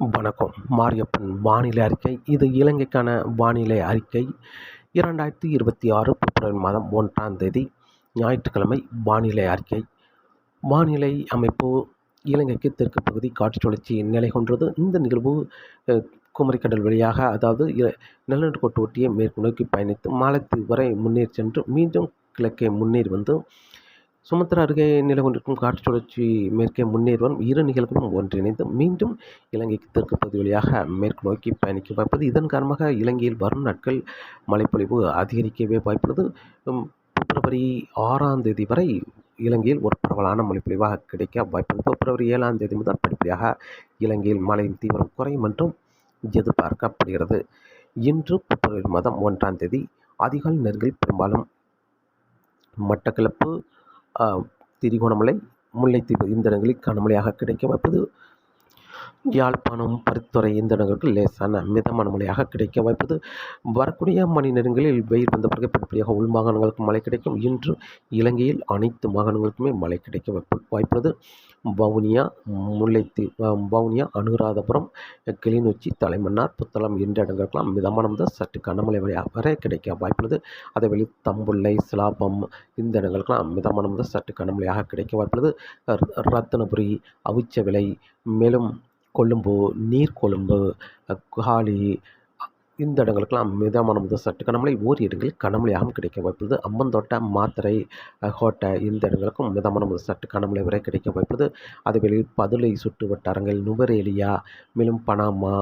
வணக்கம். மாரியப்பன் வானிலை அறிக்கை. இது இலங்கைக்கான வானிலை அறிக்கை. இரண்டாயிரத்தி இருபத்தி ஆறு பிப்ரவரி மாதம் ஒன்றாம் தேதி ஞாயிற்றுக்கிழமை வானிலை அறிக்கை. வானிலை அமைப்பு இலங்கைக்கு தெற்கு பகுதி காற்று சுழற்சி நிலை கொண்டது இந்த நிகழ்வு குமரிக்கடல் வழியாக அதாவது நிலநடுக்கோட்டு ஒட்டிய மேற்கு நோக்கி பயணித்து மாலத்தீவு வரை முன்னேறி சென்று மீண்டும் கிழக்கே முன்னேறி வந்து சுமத்ரா அருகே நிலை கொண்டிருக்கும் காற்று சுழற்சி மேற்கே முன்னேறுவன். இரு நிகழ்வுகளும் ஒன்றிணைந்து மீண்டும் இலங்கைக்கு தெற்கு பகுதி வழியாக மேற்கு நோக்கி பயணிக்க வாய்ப்பது. இதன் காரணமாக இலங்கையில் வரும் நாட்கள் மழைப்பொழிவு அதிகரிக்கவே வாய்ப்புள்ளது. பிப்ரவரி ஆறாம் தேதி வரை இலங்கையில் ஒரு பரவலான மழைப்பொழிவாக கிடைக்க வாய்ப்புள்ளது. பிப்ரவரி ஏழாம் தேதி முதல் படிப்படியாக இலங்கையில் மழையின் தீவிரம் குறையும் என்றும் எதிர்பார்க்கப்படுகிறது. இன்று பிப்ரவரி மாதம் ஒன்றாம் தேதி அதிகாலை நேரங்களில் பெரும்பாலும் மட்டக்களப்பு திரிகோணமலை முல்லைத்தீவு இந்த இடங்களில் கனமழையாக கிடைக்க அப்போது யாழ்ப்பாணம் பருத்துறை இந்த இடங்களுக்கு லேசான மிதமான மழையாக கிடைக்க வாய்ப்பது. வரக்கூடிய மணி நேரங்களில் வெயில் வந்த பிறகு படிப்படியாக உள் மாகாணங்களுக்கு மழை கிடைக்கும். இன்று இலங்கையில் அனைத்து மாகாணங்களுக்குமே மழை கிடைக்க வாய்ப்பு வாய்ப்புள்ளது. வவுனியா முல்லைத்து வவுனியா அனுராதபுரம் கிளிநொச்சி தலைமன்னார் புத்தளம் என்ற இடங்களுக்கெல்லாம் மிதமான முதல் சற்று கனமழை வரை வரை கிடைக்க வாய்ப்புள்ளது. வழி தம்புள்ளை சிலாபம் இந்த இடங்களுக்கெல்லாம் மிதமான முதல் சற்று கனமழையாக கிடைக்க வாய்ப்புள்ளது. ர- ரத்தினபுரி அவிச்சவிளை மேலும் கொழும்பு நீர்கொழும்பு காலி குஹாலி இந்த இடங்களுக்கெல்லாம் மிதமான முதல் சற்று கனமழை ஓரி இடங்களில் கனமழையாகவும் கிடைக்க வாய்ப்புள்ளது. அம்மந்தோட்டை மாத்திரை ஹோட்டை கோட்டை இந்த இடங்களுக்கும் மிதமான முதல் சற்று கனமழை வரை கிடைக்க வாய்ப்புள்ளது. அதேவேளை பதுளை சுற்று வட்டாரங்கள் நுவரேலியா மேலும் பனாமா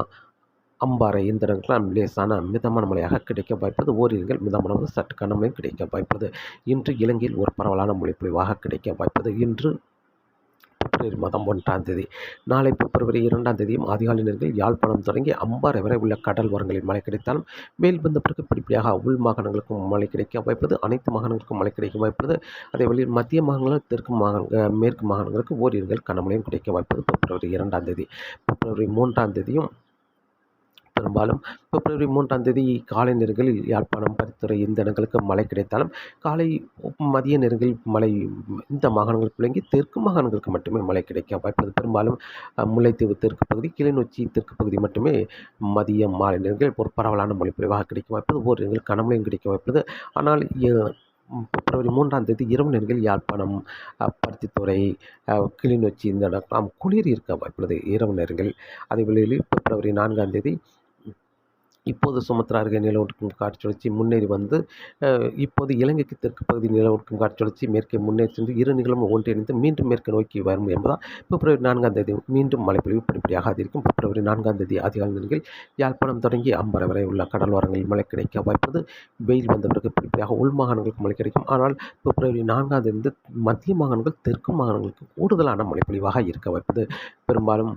அம்பாறை இந்த இடங்களுக்கெல்லாம் லேசான மிதமான மழையாக கிடைக்க வாய்ப்பது ஓரிடங்கள் மிதமான முதல் சற்று கனமழையும் கிடைக்க வாய்ப்பது இன்று இலங்கையில் ஒரு பரவலான மொழிப்பொழிவாக கிடைக்க வாய்ப்பது இன்று பிப்ரவரி மாதம் ஒன்றாம் தேதி. நாளை பிப்ரவரி இரண்டாம் தேதியும் அதிகாலை நேரத்தில் யாழ்ப்பாணம் தொடங்கி அம்பாறை வரை உள்ள கடல் ஓரங்களில் மழை கிடைத்தாலும் மேல் வந்த பிறகு படிப்படியாக உள் மாகாணங்களுக்கும் மழை கிடைக்க வாய்ப்பது அனைத்து மாகாணங்களுக்கும் மழை கிடைக்க வாய்ப்பது அதே வழியில் மத்திய மாகாணங்கள் தெற்கு மாகாண மேற்கு மாகாணங்களுக்கு ஓரிரு கனமழையும் கிடைக்க வாய்ப்பது பிப்ரவரி இரண்டாம் தேதி. பிப்ரவரி மூன்றாம் தேதியும் பெரும்பாலும் பிப்ரவரி மூன்றாம் தேதி காலை நேரங்களில் யாழ்ப்பாணம் பரித்துறை இந்த இடங்களுக்கு மழை கிடைத்தாலும் காலை மதிய நேரங்களில் மழை இந்த மாகாணங்களுக்கு விளங்கி தெற்கு மாகாணங்களுக்கு மட்டுமே மழை கிடைக்க வாய்ப்பது பெரும்பாலும் முல்லைத்தீவு தெற்கு பகுதி கிளிநொச்சி தெற்கு பகுதி மட்டுமே மதியம் மாலை நேரங்களில் ஒரு பரவலான மழை பொழிவாக கிடைக்க வாய்ப்புள்ளது. ஓர் இடங்கள் கனமழையும் கிடைக்க வாய்ப்புள்ளது. ஆனால் பிப்ரவரி மூன்றாம் தேதி இரவு நேரங்களில் யாழ்ப்பாணம் பருத்தித்துறை கிளிநொச்சி இந்த இடம் குளிர் இருக்க வாய்ப்புள்ளது. இரவு நேரங்களில் அதே வேளையில் பிப்ரவரி நான்காம் தேதி இப்போது சுமத்ரா அருகே நிலவொடுக்கும் காட்சி சுழற்சி முன்னேறி வந்து இப்போது இலங்கைக்கு தெற்கு பகுதி நிலவொடுக்கும் காட்சி சுழற்சி மேற்கே முன்னேறி சென்று இரு நிகழும் ஒன்றிணைந்து மீண்டும் மேற்கு நோக்கி வரும் என்பதால் பிப்ரவரி நான்காம் தேதி மீண்டும் மழைப்பொழிவு படிப்படியாக அதிகரிக்கும். பிப்ரவரி நான்காம் தேதி அதிகாலை நிலையில் யாழ்ப்பாணம் தொடங்கி அம்பரை வரை உள்ள கடலோரங்களில் மழை கிடைக்க வாய்ப்பது வெயில் வந்த பிறகு படிப்படியாக உள் மாகாணங்களுக்கு மழை கிடைக்கும். ஆனால் பிப்ரவரி நான்காம் தேதி மத்திய மாகாணங்கள் தெற்கு மாகாணங்களுக்கு கூடுதலான மழைப்பொழிவாக இருக்க வாய்ப்பது பெரும்பாலும்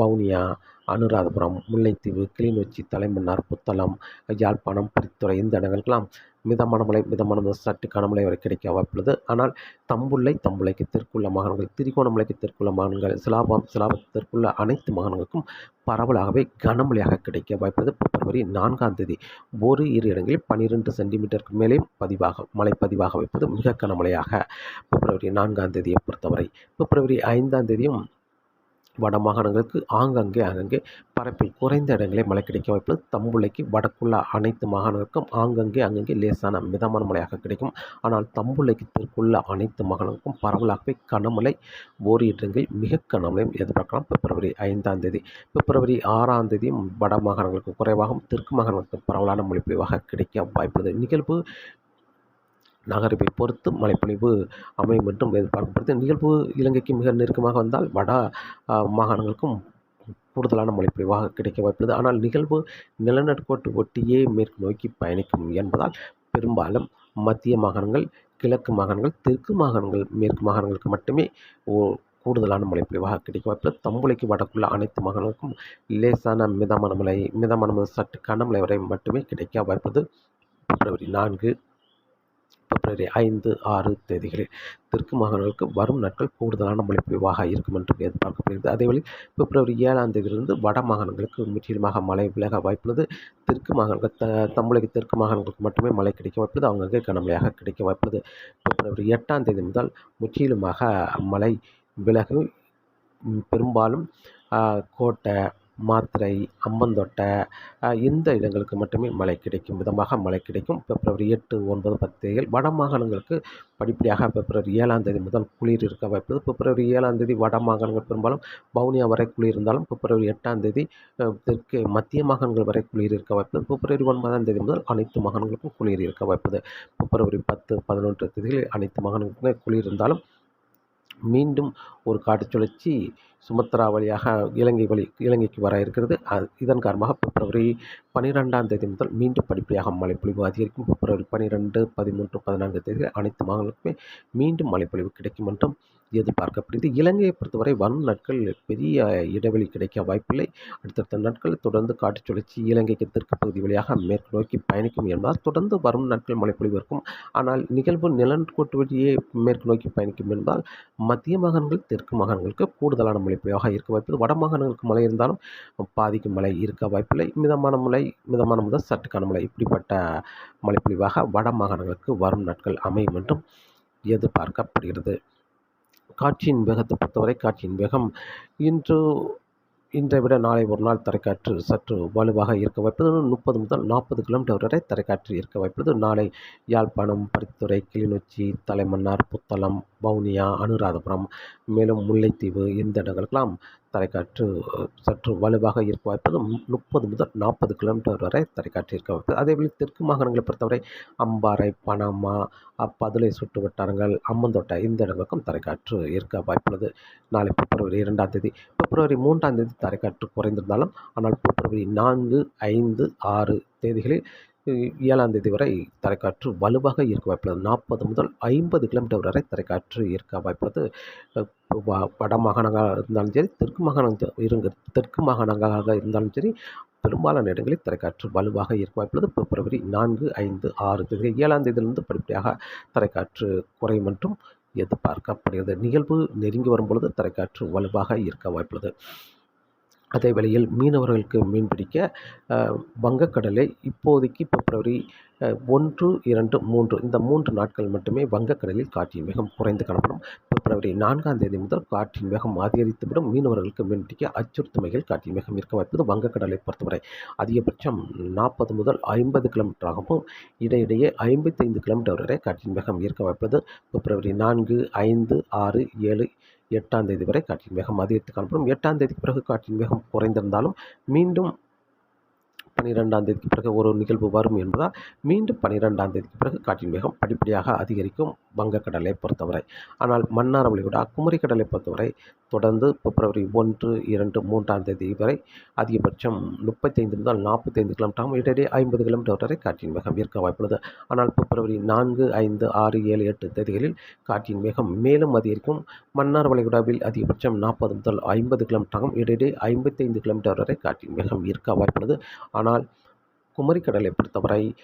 வவுனியா அனுராதபுரம் முல்லைத்தீவு கிளிநொச்சி தலைமன்னார் புத்தளம் யாழ்ப்பாணம் பரித்துறை இந்த இடங்களுக்கெல்லாம் மிதமான மழை மிதமான முதல் சற்று கனமழை வரை கிடைக்க வாய்ப்புள்ளது. ஆனால் தம்புள்ளை தம்புள்ளைக்கு தெற்குள்ள மாகாணங்கள் திரிகோணமலைக்கு தெற்குள்ள மாகாணங்கள் சிலாபம் சிலாபத்திற்குள்ள அனைத்து மாகாணங்களுக்கும் பரவலாகவே கனமழையாக கிடைக்க வாய்ப்புள்ளது. பிப்ரவரி நான்காம் தேதி ஒரு இரு இடங்களில் பன்னிரெண்டு சென்டிமீட்டருக்கு மேலே பதிவாக மழை பதிவாக வைப்பது மிக கனமழையாக பிப்ரவரி நான்காம் தேதியை பொறுத்தவரை. பிப்ரவரி ஐந்தாம் தேதியும் வட மாகாணங்களுக்கு ஆங்காங்கே அங்கங்கே பரப்பில் குறைந்த இடங்களே மழை கிடைக்க வாய்ப்புள்ளது. தம்புள்ளைக்கு வடக்குள்ள அனைத்து மாகாணங்களுக்கும் ஆங்கங்கே அங்கங்கே லேசான மிதமான மழையாக கிடைக்கும். ஆனால் தம்புள்ளைக்கு தெற்குள்ள அனைத்து மாகாணங்களுக்கும் பரவலாகவே கனமழை ஓரிரு இடங்களில் மிக கனமழையும் எதிர்பார்க்கலாம். பிப்ரவரி ஐந்தாம் தேதி பிப்ரவரி ஆறாம் தேதி வட மாகாணங்களுக்கு குறைவாகவும் தெற்கு மாகாணங்களுக்கு பரவலான மழைப்பொழிவாக கிடைக்க வாய்ப்புள்ளது. நிகழ்வு நகரவை பொறுத்து மழைப்பொழிவு அமையும் என்றும் எதிர்பார்க்கப்படுது நிகழ்வு இலங்கைக்கு மிக நெருக்கமாக வந்தால் வட மாகாணங்களுக்கும் கூடுதலான மழைப்பொழிவாக கிடைக்க வாய்ப்புள்ளது. ஆனால் நிகழ்வு நிலநடுக்கோட்டு ஒட்டியே மேற்கு நோக்கி பயணிக்கும் என்பதால் பெரும்பாலும் மத்திய மாகாணங்கள் கிழக்கு மாகாணங்கள் தெற்கு மாகாணங்கள் மேற்கு மாகாணங்களுக்கு மட்டுமே ஓ கூடுதலான மழைப்பொழிவாக கிடைக்க வாய்ப்புள்ளது. தம்புளைக்கு வடக்குள்ள அனைத்து மாகாணங்களுக்கும் லேசான மிதமான மழை மிதமான சற்று கனமழை வரை மட்டுமே கிடைக்க வாய்ப்பது பிப்ரவரி நான்கு பிப்ரவரி ஐந்து ஆறு தேதிகளில் தெற்கு மாகாணங்களுக்கு வரும் நாட்கள் கூடுதலான மழை பொழிவாக இருக்கும் என்று எதிர்பார்க்கப்படுகிறது அதேவேளை பிப்ரவரி ஏழாம் தேதியிலிருந்து வட மாகாணங்களுக்கு முற்றிலுமாக மழை விலக வாய்ப்புள்ளது. தெற்கு மாகாணங்கள் த தமிழக தெற்கு மாகாணங்களுக்கு மட்டுமே மழை கிடைக்க வாய்ப்புள்ளது. அவங்களுக்கு கனமழையாக கிடைக்க வாய்ப்புள்ளது. பிப்ரவரி எட்டாம் தேதி முதல் முற்றிலுமாக மழை விலகும் பெரும்பாலும் கோட்டை மாத்திரை அம்பந்தோட்டை இந்த இடங்களுக்கு மட்டுமே மழை கிடைக்கும். விதமாக மழை கிடைக்கும். பிப்ரவரி எட்டு ஒன்பது பத்து வட மாகாணங்களுக்கு படிப்படியாக பிப்ரவரி ஏழாம் தேதி முதல் குளிர் இருக்க வாய்ப்பு பிப்ரவரி ஏழாம் தேதி வட மாகாணங்கள் பெரும்பாலும் வவுனியா வரை குளிர் இருந்தாலும் பிப்ரவரி எட்டாம் தேதி தெற்கு மத்திய மாகாணங்கள் வரை குளிர் இருக்க வாய்ப்பு பிப்ரவரி ஒன்பதாம் தேதி முதல் அனைத்து மாகாணங்களுக்கும் குளிர் இருக்க வாய்ப்புது பிப்ரவரி பத்து பதினொன்று தேதிகளில் அனைத்து மாகாணங்களுக்குமே குளிர் இருந்தாலும் மீண்டும் ஒரு காட்டு சுழற்சி சுமத்ரா வழியாக இலங்கை வழி இலங்கைக்கு வர இருக்கிறது. இதன் காரணமாக பிப்ரவரி பனிரெண்டாம் தேதி முதல் மீண்டும் படிப்படியாக மழைப்பொழிவு அதிகரிக்கும். பிப்ரவரி பனிரெண்டு பதிமூன்று பதினான்கு தேதி அனைத்து மாநிலங்களுக்குமே மீண்டும் மழைப்பொழிவு கிடைக்கும் என்றும் எதிர்பார்க்கப்படுகிறது. இலங்கையை பொறுத்தவரை வரும் நாட்கள் பெரிய இடைவெளி கிடைக்க வாய்ப்பில்லை. அடுத்தடுத்த நாட்கள் தொடர்ந்து காட்டுச் சுழற்சி இலங்கைக்கு தெற்கு பகுதி வழியாக மேற்கு நோக்கி பயணிக்கும் என்பதால் தொடர்ந்து வரும் நாட்கள் மழைப்பொழிவு இருக்கும். ஆனால் நிகழ்வு நிலன்கோட்டு வழியே மேற்கு நோக்கி பயணிக்கும் என்பதால் மத்திய மாகாணங்கள் தெற்கு மாகாணங்களுக்கு கூடுதலான மழைப்பொழிவாக இருக்க வாய்ப்பு. வட மாகாணங்களுக்கு மழை இருந்தாலும் பாதிக்கும் மழை இருக்க வாய்ப்பில்லை. மிதமான மழை மிதமான முதல் சட்டுக்கான மழை இப்படிப்பட்ட மழைப்பொழிவாக வட மாகாணங்களுக்கு வரும் நாட்கள் அமையும் என்றும் எதிர்பார்க்கப்படுகிறது. காட்சியின் வேகத்தை பொறுத்தவரை காட்சியின் வேகம் இன்று இன்றை விட நாளை ஒரு நாள் தரைக்காற்று சற்று வலுவாக இருக்க வாய்ப்பது. முப்பது முதல் நாற்பது கிலோமீட்டர் வரை தரைக்காற்று இருக்க வாய்ப்பது. நாளை யாழ்ப்பாணம் பரித்துறை கிளிநொச்சி தலைமன்னார் புத்தளம் வவுனியா அனுராதபுரம் மேலும் முல்லைத்தீவு இந்த இடங்களுக்கெல்லாம் தரைக்காற்று சற்று வலுவாக இருக்க வாய்ப்பது முப்பது முதல் நாற்பது கிலோமீட்டர் வரை தரைக்காற்று இருக்க வாய்ப்பு. அதேபோல் தெற்கு மாகாணங்களை பொறுத்தவரை அம்பாறை பனாமா பதுளை சுட்டு வட்டாரங்கள் அம்மந்தோட்டை இந்த இடங்களுக்கும் தரைக்காற்று இருக்க வாய்ப்புள்ளது. நாளை பிப்ரவரி இரண்டாம் தேதி பிப்ரவரி மூன்றாம் தேதி தரைக்காற்று குறைந்திருந்தாலும் ஆனால் பிப்ரவரி நான்கு ஐந்து ஆறு தேதிகளில் ஏழாம் தேதி வரை தரைக்காற்று வலுவாக இருக்க வாய்ப்புள்ளது. நாற்பது முதல் ஐம்பது கிலோமீட்டர் வரை தரைக்காற்று இருக்க வாய்ப்புள்ளது. வட மாகாணங்களாக இருந்தாலும் சரி தெற்கு மாகாணம் இருங்க தெற்கு மாகாணங்களாக இருந்தாலும் சரி பெரும்பாலான இடங்களில் தரைக்காற்று வலுவாக இருக்க வாய்ப்புள்ளது. பிப்ரவரி நான்கு ஐந்து ஆறு தேதி ஏழாம் தேதியிலிருந்து படிப்படியாக தரைக்காற்று குறையும் என்றும் எதிர்பார்க்கப்படுகிறது. நிகழ்வு நெருங்கி வரும்பொழுது தரைக்காற்று வலுவாக இருக்க வாய்ப்புள்ளது. அதே வேளையில் மீனவர்களுக்கு மீன்பிடிக்க வங்கக்கடலை இப்போதைக்கு பிப்ரவரி ஒன்று இரண்டு மூன்று இந்த மூன்று நாட்கள் மட்டுமே வங்கக்கடலில் காற்றின் வேகம் குறைந்து காணப்படும். பிப்ரவரி நான்காம் தேதி முதல் காற்றின் வேகம் அதிகரித்துவிடும். மீனவர்களுக்கு மீன்பிடிக்க அச்சுறுத்தமைகள் காற்றின் வேகம் இருக்க வாய்ப்பது வங்கக்கடலை பொறுத்தவரை அதிகபட்சம் நாற்பது முதல் ஐம்பது கிலோமீட்டர் ஆகவும் இடையிடையே ஐம்பத்தைந்து கிலோமீட்டர் வரை காற்றின் வேகம் இருக்க வாய்ப்பது பிப்ரவரி நான்கு ஐந்து ஆறு ஏழு எட்டாம் தேதி வரை காற்றின் வேகம் அதிகரித்து காணப்படும். எட்டாம் தேதிக்கு பிறகு காற்றின் வேகம் குறைந்திருந்தாலும் மீண்டும் பன்னிரெண்டாம் தேதிக்கு பிறகு ஒரு நிகழ்வு வரும் என்பதால் மீண்டும் பன்னிரெண்டாம் தேதிக்கு பிறகு காற்றின் வேகம் படிப்படியாக அதிகரிக்கும் வங்கக்கடலை பொறுத்தவரை. ஆனால் மன்னாரவளை விட குமரி கடலை பொறுத்தவரை தொடர்ந்து பிப்ரவரி ஒன்று இரண்டு மூன்றாம் தேதி வரை அதிகபட்சம் முப்பத்தைந்து முதல் நாற்பத்தைந்து கிலோமீட்டர் இடையே ஐம்பது கிலோமீட்டர் வரை காற்றின் வேகம் இருக்க வாய்ப்புள்ளது. ஆனால் பிப்ரவரி நான்கு ஐந்து ஆறு ஏழு எட்டு தேதிகளில் காற்றின் வேகம் மேலும் அதிகரிக்கும். மன்னார் வளைகுடாவில் அதிகபட்சம் நாற்பது முதல் ஐம்பது கிலோமீட்டராகும் இடையிடையே ஐம்பத்தைந்து கிலோமீட்டர் வரை காற்றின் வேகம் இருக்க வாய்ப்புள்ளது. ஆனால் குமரிக்கடலை பொறுத்தவரை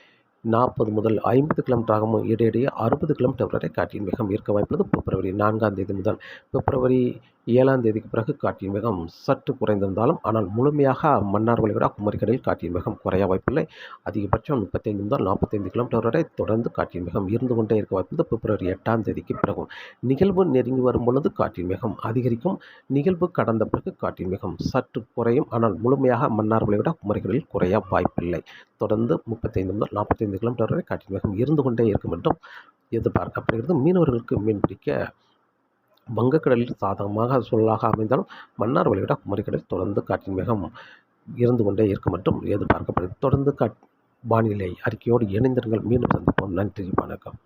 நாற்பது முதல் ஐம்பது கிலோமீட்டராகவும் இடையிடையே அறுபது கிலோமீட்டர் வரை காற்றின் வேகம் இருக்க வாய்ப்புள்ளது. பிப்ரவரி நான்காம் தேதி முதல் பிப்ரவரி ஏழாம் தேதிக்கு பிறகு காற்றின் வேகம் சற்று குறைந்திருந்தாலும் ஆனால் முழுமையாக மன்னார் விட குமரிக்கடலில் காற்றின் வேகம் குறைய வாய்ப்பில்லை. அதிகபட்சம் முப்பத்தைந்து முதல் நாற்பத்தைந்து கிலோமீட்டர் வரை தொடர்ந்து காற்றின் வேகம் இருந்து கொண்டே இருக்க வாய்ப்புள்ளது பிப்ரவரி எட்டாம் தேதிக்கு பிறகும் நிகழ்வு நெருங்கி வரும் பொழுது காற்றின் வேகம் அதிகரிக்கும். நிகழ்வு கடந்த பிறகு காற்றின் வேகம் சற்று குறையும். ஆனால் முழுமையாக மன்னார் விட குமரிக்கடலில் குறைய வாய்ப்பில்லை. தொடர்ந்து முப்பத்தைந்து முதல் நாற்பத்தைந்து கிலோமீட்டர் வரை காற்றின் வேகம் இருந்து கொண்டே இருக்கும் என்றும் எதிர்பார்க்கப்படுகிறது. மீனவர்களுக்கு மீன் பிடிக்க வங்கக்கடலில் சாதகமாக சூழலாக அமைந்தாலும் மன்னார் வளைகுடா குமரிக்கடலில் தொடர்ந்து காற்றின் வேகம் இருந்து கொண்டே இருக்கும் மற்றும் எதிர்பார்க்கப்படுகிறது தொடர்ந்து காட் வானிலை அறிக்கையோடு இணைந்திருங்கள். மீண்டும் சந்திப்போம். நன்றி. வணக்கம்.